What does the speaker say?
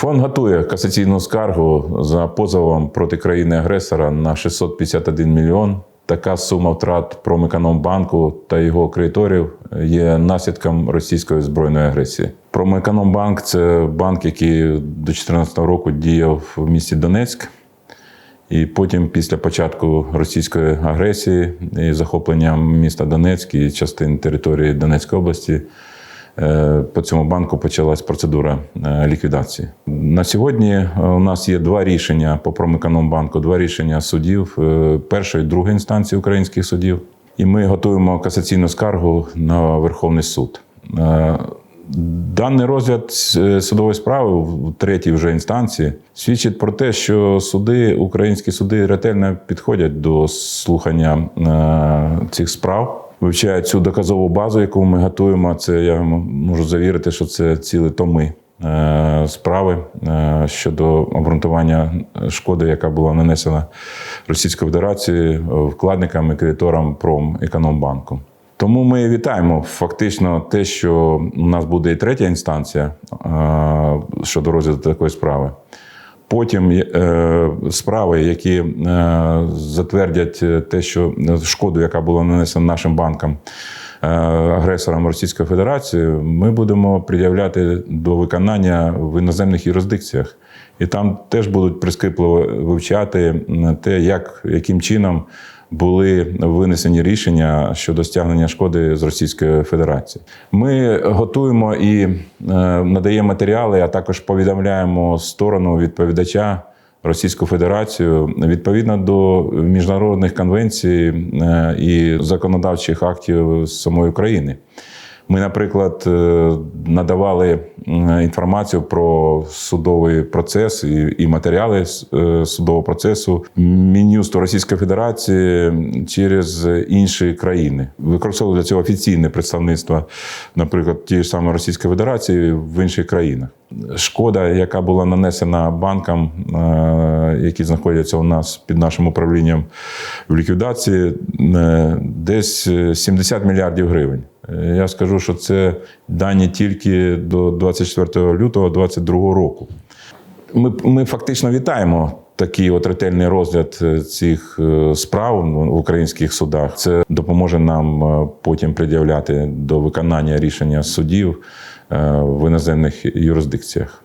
Фонд готує касаційну скаргу за позовом проти країни-агресора на 651 мільйон. Така сума втрат Промекономбанку та його кредиторів є наслідком російської збройної агресії. Промекономбанк це банк, який до 2014 року діяв в місті Донецьк. І потім, після початку російської агресії і захоплення міста Донецьк і частин території Донецької області, по цьому банку почалась процедура е, ліквідації. На сьогодні е, у нас є два рішення по Промекономбанку, два рішення судів е, першої другої інстанції українських судів. І ми готуємо касаційну скаргу на Верховний суд. Даний розгляд е, судової справи в третій вже інстанції свідчить про те, що суди, українські суди ретельно підходять до слухання е, цих справ, вивчають цю доказову базу, яку ми готуємо. Це я можу завірити, що це цілі томи е, справи щодо обґрунтування шкоди, яка була нанесена Російською Федерацією е, вкладникам і кредиторам Промекономбанку. Тому ми вітаємо фактично те, що у нас буде і третя інстанція е, щодо розгляду такої справи. Потім е, справи, які е, затвердять те, що шкоду, яка була нанесена нашим банкам, агресорам Російської Федерації, ми будемо пред'являти до виконання в іноземних юрисдикціях. І там теж будуть прискіпливо вивчати те, як, яким чином були винесені рішення щодо стягнення шкоди з Російської Федерації. Ми готуємо і е, надаємо матеріали, а також повідомляємо сторону відповідача Російську Федерацію відповідно до міжнародних конвенцій е, і законодавчих актів самої України. Ми, наприклад, е, надавали інформацію про судовий процес і, і матеріали е, судового процесу Мін'юсту Російської Федерації через інші країни. Використовували для цього офіційне представництво, наприклад, тієї ж самої Російської Федерації в інших країнах. Шкода, яка була нанесена банкам, е, які знаходяться у нас під нашим управлінням в ліквідації, е, десь е, 70 мільярдів гривень. Е, Я скажу, що це дані тільки до 24 лютого 2022 року. Ми, ми фактично вітаємо такий от ретельний розгляд е, цих е, справ в українських судах. Це допоможе нам е, потім пред'являти до виконання рішення судів е, в іноземних юрисдикціях.